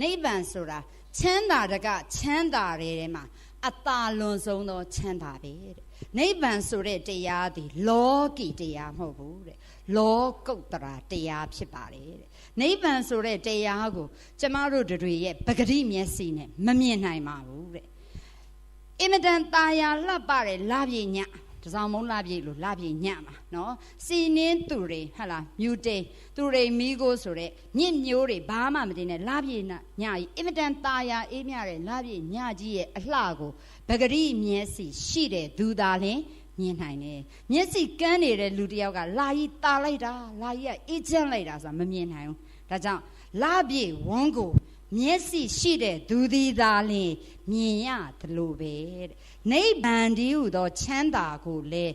နိဗ္ဗာန်ဆိုတာချမ်းသာတကချမ်းသာတယ်ထဲမှာအတာလွန်ဆုံးသောချမ်းသာပဲတဲ့နိဗ္ဗာန်ဆိုတဲ့တရားသည်လောကီတရားမဟုတ်ဘူးတဲ့လောကုတ္တရာတရားဖြစ်ပါတယ်တဲ့နိဗ္ဗာန်ဆိုတဲ့တရားကို ကျမတို့တွေရဲ့ပဂတိမျက်စိနဲ့မမြင်နိုင်ပါဘူးတဲ့အင်မတန်ตาယာလှပတဲ့လပြည့်ည တစောင်းမုံလပြည့်လို့လပြည့်ညမှာနော်စီနင်းသူတွေဟဟလားမြူတေသူတွေမိကိုဆိုတဲ့ညစ်မျိုးတွေဘာမှမတင်တဲ့လပြည့်ညကြီးအင်မတန်ตาယာအေးမြတဲ့လပြည့်ညကြီးရဲ့အလှကိုပဂတိမျက်စိရှိတဲ့သူသားလင်မြင်နိုင်တယ်မျက်စိကန်းနေတဲ့လူတယောက်ကလာကြီးตาလိုက်တာလာကြီးကအေးချမ်းလိုက်တာဆိုတာမမြင်နိုင်ဘူးဒါကြောင့်လပြည့်ဝန်းကို မျက်စိရှိတဲ့သူသည်သာလျှင်မြင်ရသလိုပဲတဲ့နိဗ္ဗာန်တည်းဟူသောချမ်းသာကိုလည်း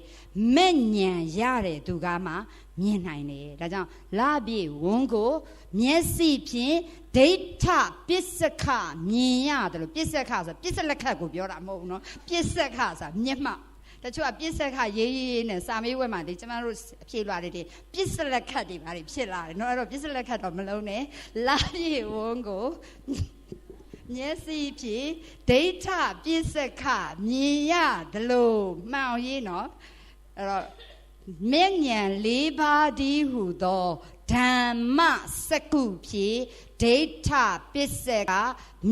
မဲ့ညံရတဲ့သူကမှမြင်နိုင်တယ်ဒါကြောင့်လပြည့်ဝန်းကို မျက်စိဖြင့်ဒိဋ္ဌပစ္စခမြင်ရတယ်လို့ပစ္စခဆိုပစ္စလက်ခတ်ကိုပြောတာမဟုတ်ဘူးနော်ပစ္စခဆိုတာမျက်မှောက် တချို့ကပြစ်ဆက်ကရေးရေးရေးနဲ့စာမေးပွဲမှာဒီကျမတို့အဖြေလွှာတွေပြစ်စလက်ခတ်တွေပါတွေဖြစ်လာတယ်နော်အဲ့တော့ပြစ်စလက်ခတ်တော့မလုံးနဲ့လာရေဝန်းကိုမျက်စိဖြင့်ဒိဋ္ဌပြစ်စက်ခမြင်ရဒလို့မှောင်ရေးနော်အဲ့တော့မြင့်ဉဏ်၄ပါးဒီဟုသောဓမ္မစကုဖြင့်ဒိဋ္ဌပစ္စက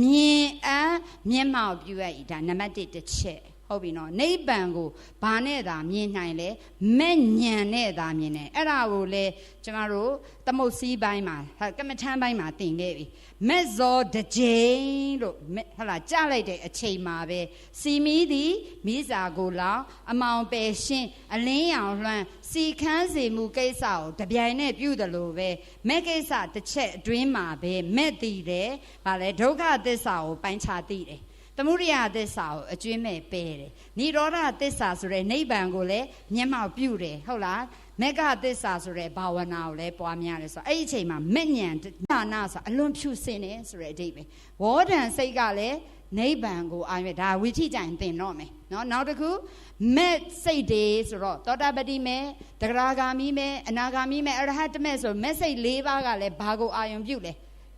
မြင်အံမျက်မှောက်ပြုရ၏ဒါနံပါတ်1တစ်ချက် ဟုတ်ပြီနော်နိဗ္ဗာန်ကိုဘာနဲ့သာမြင်နိုင်လဲမဲ့ညံနဲ့သာမြင်တယ်အဲ့ဒါကိုလေကျမတို့သမုတ်စည်းပိုင်းမှာကမ္မထမ်းပိုင်းမှာသင်ခဲ့ပြီမဲ့ဇောတကြိမ်လို့ဟလာကြားလိုက်တဲ့အချိန်မှာပဲစီမီသည်မိစာကိုလောင်အမောင်ပယ်ရှင်းအလင်းရောင်လွှမ်းစီခန်းစီမှုကိစ္စကိုတပြိုင်နဲ့ပြုတယ်လို့ပဲမဲ့ကိစ္စတစ်ချက်အတွင်းမှာပဲမဲ့တည်တယ်ဗာလဲဒုက္ခသစ္စာကိုပိုင်းခြားသိတယ် သမုဒိယသစ္စာကိုအကျွင်းမဲ့ပယ်တယ်နိရောဓသစ္စာဆိုတဲ့နိဗ္ဗာန်ကိုလည်းမျက်မှောက်ပြုတယ်ဟုတ်လားမေဃသစ္စာဆိုတဲ့ဘာဝနာကိုလည်းပွားများတယ်ဆိုတော့အဲ့ဒီအချိန်မှာမဲ့ညံနာနာဆိုအလွန်ဖြူစင်တယ်ဆိုတဲ့အဓိပ္ပာယ်ဝေါဒံစိတ်ကလည်းနိဗ္ဗာန်ကိုအာရုံဒါဝိထိကြိုင်သင်တော့မယ်เนาะနောက်တစ်ခုမဲ့စိတ်တွေဆိုတော့သောတာပတိမဲ့တဂရဂါမိမဲ့အနာဂါမိမဲ့အရဟတမဲ့ဆိုမဲ့စိတ်၄ပါးကလည်းဘာကိုအာရုံပြုလဲ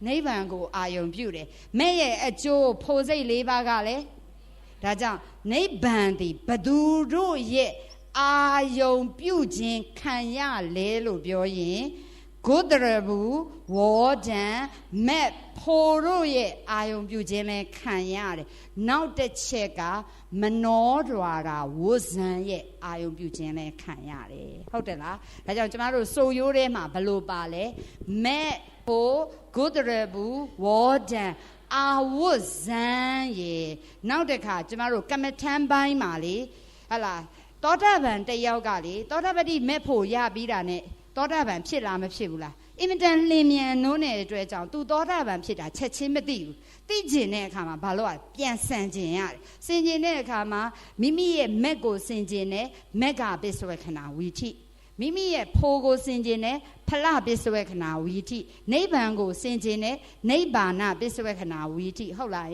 နိဗ္ဗာန်ကိုအာယုံပြုတယ်မဲ့ရဲ့အကျိုးဖို့စိတ်၄ပါးကလည်းဒါကြောင့်နိဗ္ဗာန်သည်ဘသူတို့ရဲ့အာယုံပြုခြင်းခံရလဲလို့ပြောရင်ဂုတရဘူးဝေါဒံမက်ဖိုတို့ရဲ့အာယုံပြုခြင်းလဲခံရတယ်နောက်တစ်ချက်ကမနောဒွာရာဝုဇံရဲ့အာယုံပြုခြင်းလဲခံရတယ်ဟုတ်တယ်လားဒါကြောင့်ကျမတို့စိုးရိုးထဲမှာဘလို့ပါလဲမက် ဖိုဂုတရဘူးဝေါဒံအာဝုဇံရေနောက်တစ်ခါကျမတို့ကမ္မထမ်းပိုင်းမှာလေဟလာသောတာပန်တယောက်ကလေသောတာပတိမဲ့ဖို့ရပြီးတာနဲ့သောတာပန်ဖြစ်လားမဖြစ်ဘူးလားအင်မတန်လင်မြန်နိုးနေတဲ့အတွက်ကြောင့်သူသောတာပန်ဖြစ်တာချက်ချင်းမသိဘူးသိကျင်တဲ့အခါမှာဘာလို့ ਆ ပြန်ဆန်ကျင်ရတယ်ဆင်ကျင်တဲ့အခါမှာမိမိရဲ့မက်ကိုဆင်ကျင်တဲ့မက်ကပစ္စဝေခဏဝီထိ မိမိရဲ့ဖိုးကိုစင်ကျင်တဲ့ဖလပစ္စဝေခဏဝီထိနိဗ္ဗာန်ကိုစင်ကျင်တဲ့နိဗ္ဗာနပစ္စဝေခဏဝီထိဟုတ်လား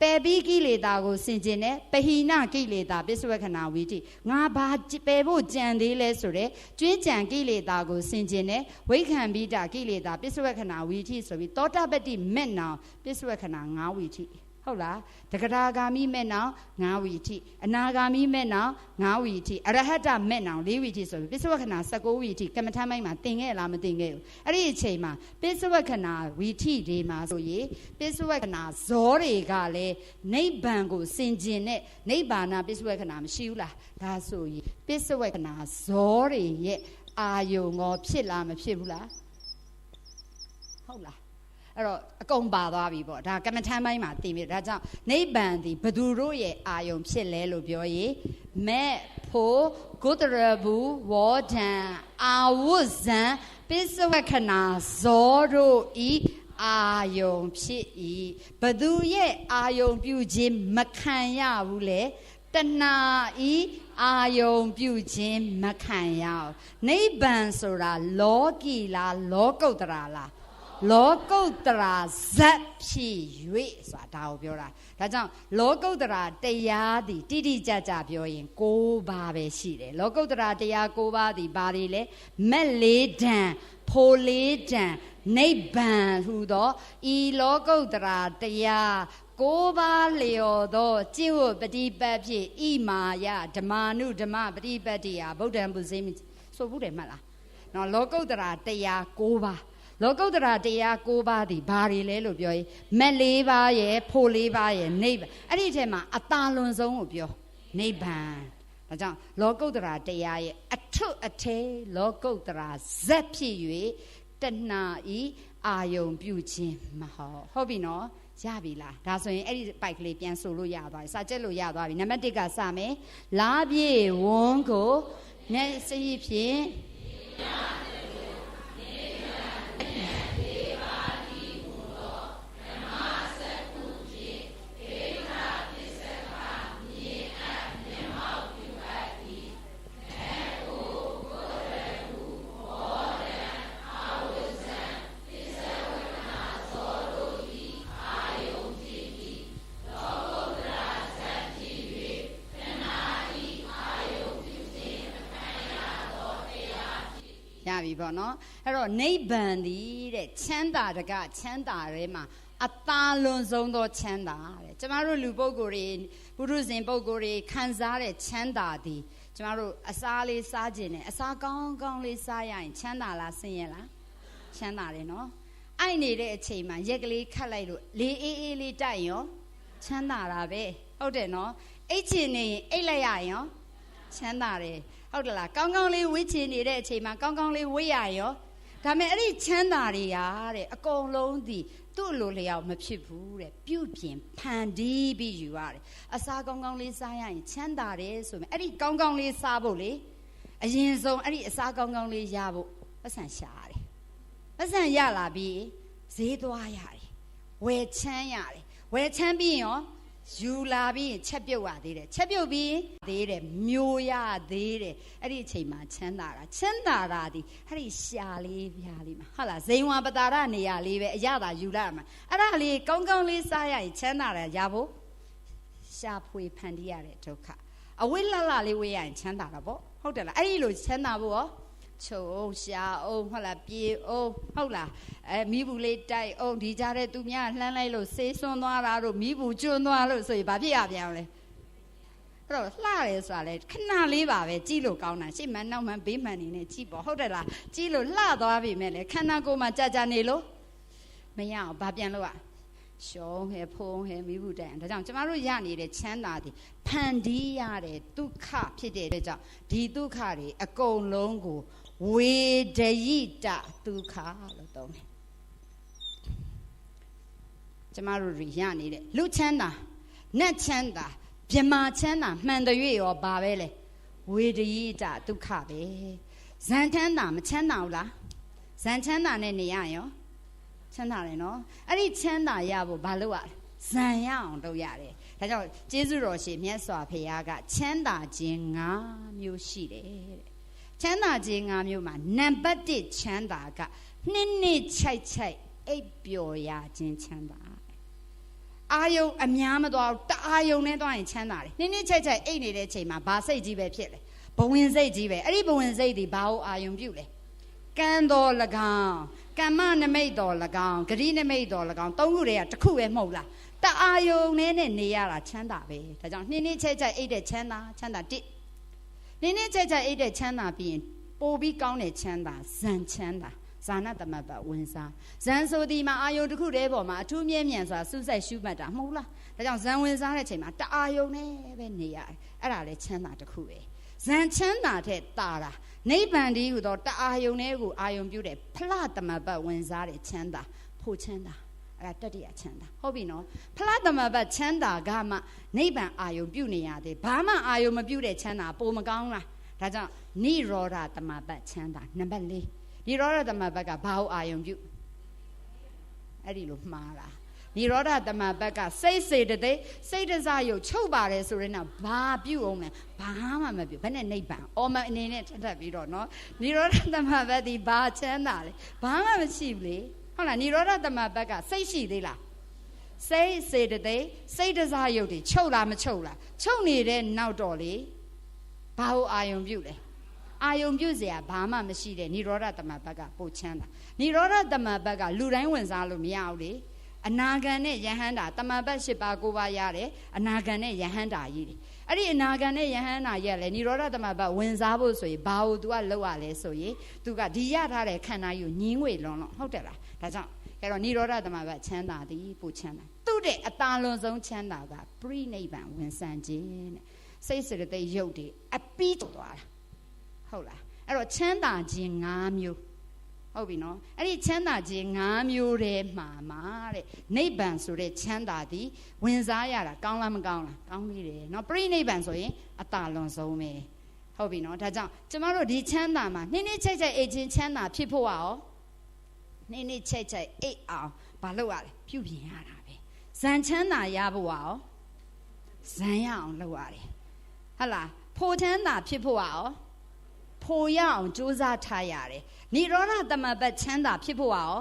ပယ်ပြီးကိလေသာကိုစင်ကျင်တဲ့ပဟိနကိလေသာပစ္စဝေခဏဝီထိငါဘာပယ်ဖို့ကြံသေးလဲဆိုတဲ့ကျွင်းကြံကိလေသာကိုစင်ကျင်တဲ့ဝိခံပိတာကိလေသာပစ္စဝေခဏဝီထိဆိုပြီးသောတာပတ္တိမက်နောင်ပစ္စဝေခဏ၅ဝီထိ ဟုတ်လားတဂရာဂာမိမဲ့နောင်9ဝီထိအနာဂာမိမဲ့နောင်9ဝီထိအရဟတမဲ့နောင်4ဝီထိဆိုပြီးပိစဝခဏ19ဝီထိကမ္မထမ်းပိုင်းမှာသင်ခဲ့လားမသင်ခဲ့ဘူးအဲ့ဒီအချိန်မှာပိစဝခဏဝီထိတွေမှာဆိုရင်ပိစဝခဏဇောတွေကလည်းနိဗ္ဗာန်ကိုစင်ကျင်တဲ့နိဗ္ဗာန်ပိစဝခဏမရှိဘူးလားဒါဆိုရင်ပိစဝခဏဇောတွေရဲ့အာယုံငေါဖြစ်လားမဖြစ်ဘူးလားဟုတ်လား အဲ့တော့အကုန်ပါသွားပြီပေါ့ဒါကမ္မထမ်းပိုင်းမှာသိပြီဒါကြောင့်နိဗ္ဗာန်ဒီဘသူတို့ရဲ့အာယုံဖြစ်လဲလို့ပြောရင်မဲ့ဖို့ဂုတရဘူးဝေါဒံအာဝုဇံပိစဝခဏဇောတို့ဤအာယုံဖြစ်၏ဘသူရဲ့အာယုံပြုခြင်းမခံရဘူးလေတဏှာဤအာယုံပြုခြင်းမခံရနိဗ္ဗာန်ဆိုတာလောကီလားလောကုတ္တရာလား လောကုတ္တရာဇက်ဖြစ်၍ဆိုတာဒါကိုပြောတာဒါကြောင့်လောကုတ္တရာတရားသည်တိတိကျကျပြောရင်၉ပါးပဲရှိတယ်လောကုတ္တရာတရား၉ပါးသည်ဘာတွေလဲမက်လေးတန်ဖိုလေးတန်နိဗ္ဗာန်ဟူသောဤလောကုတ္တရာတရားကိုးပါးလျော်သောကျင့်ဝတ်ပฏิပတ်ဖြင့်ဣမာယဓမ္မာနုဓမ္မပฏิပတ်တရားဗုဒ္ဓံပုစေမိဆိုဘူးတယ်မှတ်လားနော်လောကုတ္တရာတရား၉ပါး လောကုတ္တရာတရား၉ပါးဒီဘာတွေလဲလို့ပြောရင်မက်၄ပါးရယ်ဖို့၄ပါးရယ်နိဗ္ဗာန်အဲ့ဒီထဲမှာအတာလွန်ဆုံးကိုပြောနိဗ္ဗာန်ဒါကြောင့်လောကုတ္တရာတရားရဲ့အထွတ်အထဲလောကုတ္တရာဇက်ဖြစ်၍တဏှာဤအာယုံပြုခြင်းမဟုတ်ဟုတ်ပြီနော်ရပြီလားဒါဆိုရင်အဲ့ဒီပိုက်ကလေးပြန်ဆိုလို့ရသွားပြီစာချက်လို့ရသွားပြီနံပါတ်1ကစမယ်လာပြေဝန်းကိုမျက်စိဖြင့် ပြီပေါ့နော်အဲ့တော့နိဗ္ဗာန်ဒီတဲ့ချမ်းသာတကချမ်းသာထဲမှာအသာလွန်ဆုံးသောချမ်းသာတဲ့ကျမတို့လူပုဂ္ဂိုလ်တွေပုရုဇဉ်ပုဂ္ဂိုလ်တွေခံစားတဲ့ချမ်းသာသည်ကျမတို့အစားလေးစားခြင်းနဲ့အစားကောင်းကောင်းလေးစားရရင်ချမ်းသာလားဆင်းရဲလားချမ်းသာတယ်နော်အိုက်နေတဲ့အချိန်မှာရက်ကလေးခတ်လိုက်လို့လေအေးအေးလေးတိုက်ရောချမ်းသာတာပဲဟုတ်တယ်နော်အိတ်ချင်နေရင်အိတ်လိုက်ရရင်ရောချမ်းသာတယ် ဟုတ်တယ်လားကောင်းကောင်းလေးဝေးချင်နေတဲ့အချိန်မှာကောင်းကောင်းလေးဝေးရရောဒါမဲ့အဲ့ဒီချမ်းသာတွေရာတဲ့အကုန်လုံးဒီသူ့လိုလျောက်မဖြစ်ဘူးတဲ့ပြုတ်ပြင်ဖန်တီးပြီးယူရတယ်အစားကောင်းကောင်းလေးစားရရင်ချမ်းသာတယ်ဆိုရင်အဲ့ဒီကောင်းကောင်းလေးစားဖို့လေအရင်ဆုံးအဲ့ဒီအစားကောင်းကောင်းလေးရဖို့ပတ်စံရှာရတယ်ပတ်စံရလာပြီးဈေးသွားရတယ်ဝယ်ချမ်းရတယ်ဝယ်ချမ်းပြီးရင်ရော ယူလာပြီးရင်ချက်ပြုတ်ရသေးတယ်ချက်ပြုတ်ပြီးသေးတယ်မျိုးရသေးတယ်အဲ့ဒီအချိန်မှာချမ်းသာတာချမ်းသာတာဒီအဲ့ဒီရှာလေးပြားလေးမှာဟုတ်လားဇိမ်ဝါပတာရနေရာလေးပဲအရသာယူလာမှာအဲ့ဒါလေးကောင်းကောင်းလေးစားရရင်ချမ်းသာတာရဖို့ရှာဖွေဖန်တီးရတဲ့ဒုက္ခအဝိလလလေးဝေးရရင်ချမ်းသာတာပေါ့ဟုတ်တယ်လားအဲ့ဒီလိုချမ်းသာဖို့ရော ချုပ်အောင်ရှာအောင်ဟုတ်လားပြေအောင်ဟုတ်လားအဲမိဘူးလေးတိုက်အောင်ဒီကြတဲ့သူများလှမ်းလိုက်လို့ဆေးစွန်းသွားတာတို့မိဘူးကျွန်းသွားလို့ဆိုရင်ဘာဖြစ်ရပြန်လဲအဲ့တော့လှတယ်ဆိုတာလေခဏလေးပါပဲကြည့်လို့ကောင်းတာရှေ့မှနောက်မှဘေးမှန်နေနဲ့ကြည့်ပေါ့ဟုတ်တယ်လားကြည့်လို့လှသွားပြီမဲ့လေခန္ဓာကိုယ်မှာကြာကြာနေလို့မရအောင်ဘာပြန်လို့อ่ะရှုံးဟဲဖုံးဟဲမိဘူးတိုင်ဒါကြောင့်ကျမတို့ရနေတဲ့ချမ်းသာတွေဖန်တီးရတဲ့ဒုက္ခဖြစ်တဲ့အတွက်ကြောင့်ဒီဒုက္ခတွေအကုန်လုံးကို ဝေဒယိတဒုက္ခလို့သုံးတယ်ကျမတို့ရနေတဲ့လူချမ်းသာနတ်ချမ်းသာမြမာချမ်းသာမှန်တရွေ့ရောဘာပဲလဲဝေဒယိတဒုက္ခပဲဇန်ချမ်းသာမချမ်းသာဘူးလားဇန်ချမ်းသာနဲ့နေရရောချမ်းသာတယ်နော်အဲ့ဒီချမ်းသာရဖို့ဘာလို့ရလဲဇန်ရအောင်လုပ်ရတယ်ဒါကြောင့်ကျေးဇူးတော်ရှင်မြတ်စွာဘုရားကချမ်းသာခြင်း၅မျိုးရှိတယ်တဲ့ ချမ်းသာခြင်း၅မျိုးမှာနံပါတ်1ချမ်းသာကနှစ်နှစ်ချိုက်ချိုက်အိပ်ပျော်ရခြင်းချမ်းသာအာယုံအများမသွားဘူးတအာယုံနဲ့သွားရင်ချမ်းသာတယ်နှစ်နှစ်ချိုက်ချိုက်အိပ်နေတဲ့အချိန်မှာဘာစိတ်ကြီးပဲဖြစ်လေဘဝင်စိတ်ကြီးပဲအဲ့ဒီဘဝင်စိတ်ဒီဘာကိုအာယုံပြုတ်လဲကံတော်၎င်းကမ္မနမိတ်တော်၎င်းဂရိနမိတ်တော်၎င်းသုံးခုတည်းကတစ်ခုပဲမဟုတ်လားတအာယုံနဲ့နဲ့နေရတာချမ်းသာပဲဒါကြောင့်နှစ်နှစ်ချိုက်ချိုက်အိပ်တဲ့ချမ်းသာချမ်းသာတစ် နှစ်နှစ်ချိုက်ချိုက်အိပ်တဲ့ချမ်းသာပြီးရင်ပိုပြီးကောင်းတဲ့ချမ်းသာဇန်ချမ်းသာဇာနာတမတ်ပတ်ဝင်စားဇန်ဆိုဒီမှာအာယုံတစ်ခုတည်းပေါ်မှာအထူးမြဲမြံစွာစူးစိုက်ရှုမှတ်တာမဟုတ်လားဒါကြောင့်ဇန်ဝင်စားတဲ့အချိန်မှာတအာယုံနဲ့ပဲနေရတယ်အဲ့ဒါလည်းချမ်းသာတစ်ခုပဲဇန်ချမ်းသာတဲ့တာတာနိဗ္ဗာန်တည်းဟူသောတအာယုံနဲ့ကိုအာယုံပြုတဲ့ဖလတမပတ်ဝင်စားတဲ့ချမ်းသာဖို့ချမ်းသာ အဲ့ဒါတတိယချမ်းသာဟုတ်ပြီနော်ဖလားသမဘတ်ချမ်းသာကမှနိဗ္ဗာန်အာယုံပြုနေရသေးဘာမှအာယုံမပြုတဲ့ချမ်းသာပိုမကောင်းလားဒါကြောင့်နိရောဓသမဘတ်ချမ်းသာနံပါတ်၄နိရောဓသမဘတ်ကဘာကိုအာယုံပြုအဲ့ဒီလိုမှားတာနိရောဓသမဘတ်ကစိတ်စေတသိက်စိတ်တစားယုတ်ချုပ်ပါတယ်ဆိုရင်တော့ဘာပြုအောင်လဲဘာမှမပြုဘယ်နဲ့နိဗ္ဗာန်အော်မအနေနဲ့ထပ်ထပ်ပြီးတော့နော်နိရောဓသမဘတ်ဒီဘာချမ်းသာလဲဘာမှမရှိဘူးလေ ဟုတ်လားនិရောဓသမဘက်ကစိတ်ရှိသေးလားစိတ်စေတသိက်စိတ်တစားရုပ်တွေချုပ်လားမချုပ်လားချုပ်နေတဲ့နောက်တော့လေဘာလို့အာယုံပြုတ်လဲအာယုံပြုတ်เสียဘာမှမရှိတဲ့និရောဓသမဘက်ကပို့ချမ်းတာនិရောဓသမဘက်ကလူတိုင်းဝင်စားလို့မရဘူးလေအနာဂံနဲ့ယဟန္တာတမန်ဘတ်၈ပါး၉ပါးရတယ်အနာဂံနဲ့ယဟန္တာကြီးတယ်အဲ့ဒီအနာဂံနဲ့ယဟန္တာရက်လေនិရောဓတမန်ဘတ်ဝင်စားဖို့ဆိုရင်ဘာလို့ तू ကလောက်ရလဲဆိုရင် तू ကဒီရထားတဲ့ခန္ဓာကြီးကိုညင်းငွေလွန်လွန်ဟုတ်တယ်လား ဒါကြောင့်အဲ့တော့និရောဓတမန်ဘတ်ချမ်းသာသည်ပို့ချမ်းသာသူ့တဲ့အတာလွန်ဆုံးချမ်းသာကပြိနိဗ္ဗာန်ဝင်ဆန်ခြင်းတဲ့စိတ်စရတဲ့ရုပ်တွေအပီးသွားတာဟုတ်လားအဲ့တော့ချမ်းသာခြင်း၅မျိုးဟုတ်ပြီနော်အဲ့ဒီချမ်းသာခြင်း၅မျိုးတည်းမှာမှာတဲ့နိဗ္ဗာန်ဆိုတဲ့ချမ်းသာသည်ဝင်စားရတာကောင်းလားမကောင်းလားကောင်းပြီတယ်နော်ပြိနိဗ္ဗာန်ဆိုရင်အတာလွန်ဆုံးပဲဟုတ်ပြီနော်ဒါကြောင့်ကျမတို့ဒီချမ်းသာမှာနှင်းနှင်းချိတ်ချိတ်အိတ်ချင်းချမ်းသာဖြစ်ဖို့ရောနှင်း နှင်းချိတ်ချိတ်အိတ်အောင်ဘာလုပ်ရလဲပြုပြင်ရတာပဲဇန်ချမ်းသာရဖို့ရောဇန်ရအောင်လုပ်ရတယ်ဟုတ်လားဖိုချမ်းသာဖြစ်ဖို့ရောဖိုရအောင်ကြိုးစားထားရတယ်និရောဓတမပတ်ချမ်းသာဖြစ်ဖို့ရော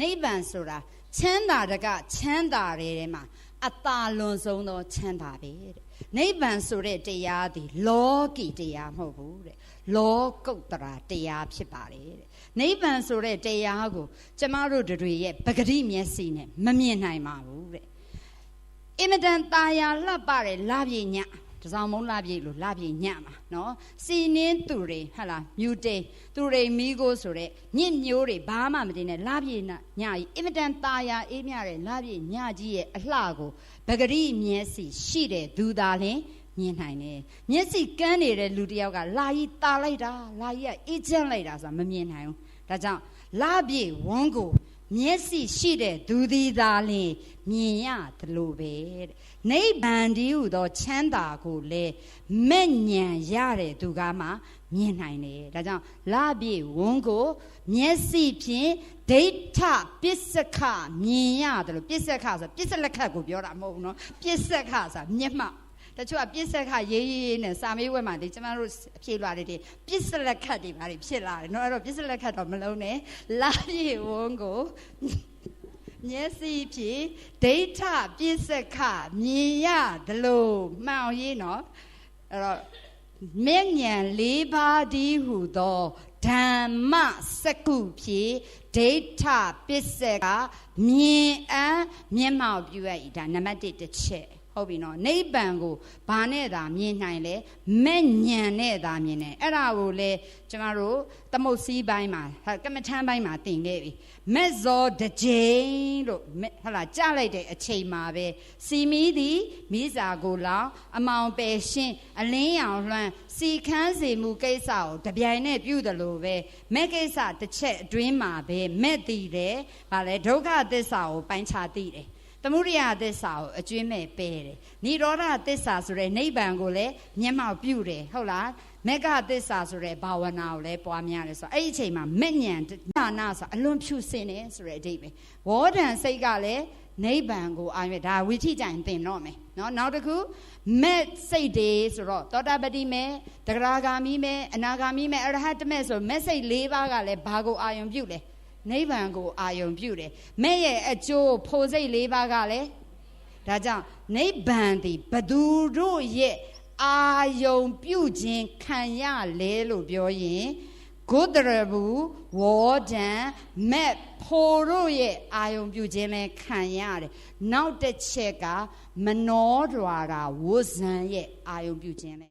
နိဗ္ဗာန်ဆိုတာချမ်းသာတကချမ်းသာတဲ့ထဲမှာအတာလွန်ဆုံးသောချမ်းသာပဲတဲ့နိဗ္ဗာန်ဆိုတဲ့တရားသည်လောကီတရားမဟုတ်ဘူးတဲ့ လောကုတ္တရာတရားဖြစ်ပါတယ်တဲ့နိဗ္ဗာန်ဆိုတဲ့တရားကိုကျမတို့တွေရဲ့ပဂတိမျက်စိနဲ့မမြင်နိုင်ပါဘူးတဲ့အင်မတန်ตาယာလှပတဲ့လပြည့်ညတစောင်းမုံလာပြည့်လို့လာပြည့်ညမှာနော်စီနင်းသူတွေဟဟလားမြူတေသူတွေမိကိုဆိုတဲ့ညစ်မျိုးတွေဘာမှမတင်နဲ့လာပြည့်ညကြီးအင်မတန်ตาယာအေးမြတဲ့လာပြည့်ညကြီးရဲ့အလှကိုပဂရိမျက်စိရှိတဲ့သူသာလင် မြင်နိုင်တယ်မျက်စိကန်းနေတဲ့လူတယောက်ကလာကြီးตาလိုက်တာလာကြီးကအေးချမ်းလိုက်တာဆိုတာမမြင်နိုင်ဘူးဒါကြောင့်လာပြည့်ဝန်းကိုမျက်စိရှိတဲ့သူသည်သာလင်မြင်ရသလိုပဲတဲ့နိဗ္ဗာန်တည်းဟူသောချမ်းသာကိုလည်းမဲ့ညံရတဲ့သူကမှမြင်နိုင်တယ်ဒါကြောင့်လာပြည့်ဝန်းကိုမျက်စိဖြင့်ဒိဋ္ဌပစ္စခမြင်ရတယ်လို့ပစ္စခဆိုပစ္စလက်ခတ်ကိုပြောတာမဟုတ်ဘူးနော်ပစ္စခဆိုတာမျက်မှောက် တချို့ကပစ္စခရေးရေးနဲ့စာမေးဝဲမှာဒီကျမတို့အဖြေလွှာတွေဒီပစ္စလက်ခတ်တွေဘာတွေဖြစ်လာတယ်เนาะအဲ့တော့ပစ္စလက်ခတ်တော့မလုံးနဲ့လာပြေဝန်းကိုမျက်စိဖြင့်ဒိဋ္ဌပစ္စခမြင်ရဒလို့မှန်အောင်ရေးနော်အဲ့တော့မြဉ္ဉဏ်၄ပါးဒီဟုသောဓမ္မစကုဖြင့်ဒိဋ္ဌပစ္စကမြင်အံမျက်မှောက်ပြုရ၏ဒါနံပါတ်1တစ်ချက် ဟုတ်ပြီနော်နိဗ္ဗာန်ကိုဘာနဲ့သာမြင်နိုင်လဲမဲ့ညံနဲ့သာမြင်တယ်အဲ့ဒါကိုလေကျမတို့သမုတ်စည်းပိုင်းမှာကမ္မထမ်းပိုင်းမှာသင်ခဲ့ပြီမက်ဇောတကြိမ်လို့ဟလာကြလိုက်တဲ့အချိန်မှာပဲစီမီသည်မိစာကိုလောင်အမောင်ပယ်ရှင်းအလင်းရောင်လွှမ်းစီခန်းစီမှုကိစ္စကိုတပြိုင်နဲ့ပြုတယ်လို့ပဲမဲ့ကိစ္စတစ်ချက်အတွင်းမှာပဲမဲ့တည်တယ်ဗာလဲဒုက္ခသစ္စာကိုပိုင်းခြားသိတယ် သမုဒိယသစ္စာကိုအကျွင်းမဲ့ပယ်တယ်နိရောဓသစ္စာဆိုတဲ့နိဗ္ဗာန်ကိုလည်းမျက်မှောက်ပြုတယ်ဟုတ်လားမက္ခသစ္စာဆိုတဲ့ဘာဝနာကိုလည်းပွားများတယ်ဆိုတော့အဲ့ဒီအချိန်မှာမညံဒါနဆိုအလွန်ဖြူစင်တယ်ဆိုတဲ့အဓိပ္ပာယ်ဝေါဒံစိတ်ကလည်းနိဗ္ဗာန်ကိုအာရုံဒါဝိထိကြိုင်ပင်တော့မယ်နော်နောက်တစ်ခုမက်စိတ်တွေဆိုတော့သောတာပတိမဲတဂရာဂာမိမဲအနာဂာမိမဲအရဟတမဲဆိုမက်စိတ်၄ပါးကလည်းဘာကိုအာရုံပြုလဲ နိဗ္ဗာန်ကိုအာယုံပြုတယ်မဲ့ရဲ့အကျိုးဖို့စိတ်၄ပါးကလည်းဒါကြောင့်နိဗ္ဗာန်သည်ဘသူတို့ရဲ့အာယုံပြုခြင်းခံရလဲလို့ပြောရင်ဂုတရဘူးဝေါဒံမက်ဖိုတို့ရဲ့အာယုံပြုခြင်းလဲခံရတယ်နောက်တစ်ချက်ကမနောဒွာရာဝဇံရဲ့အာယုံပြုခြင်းလဲ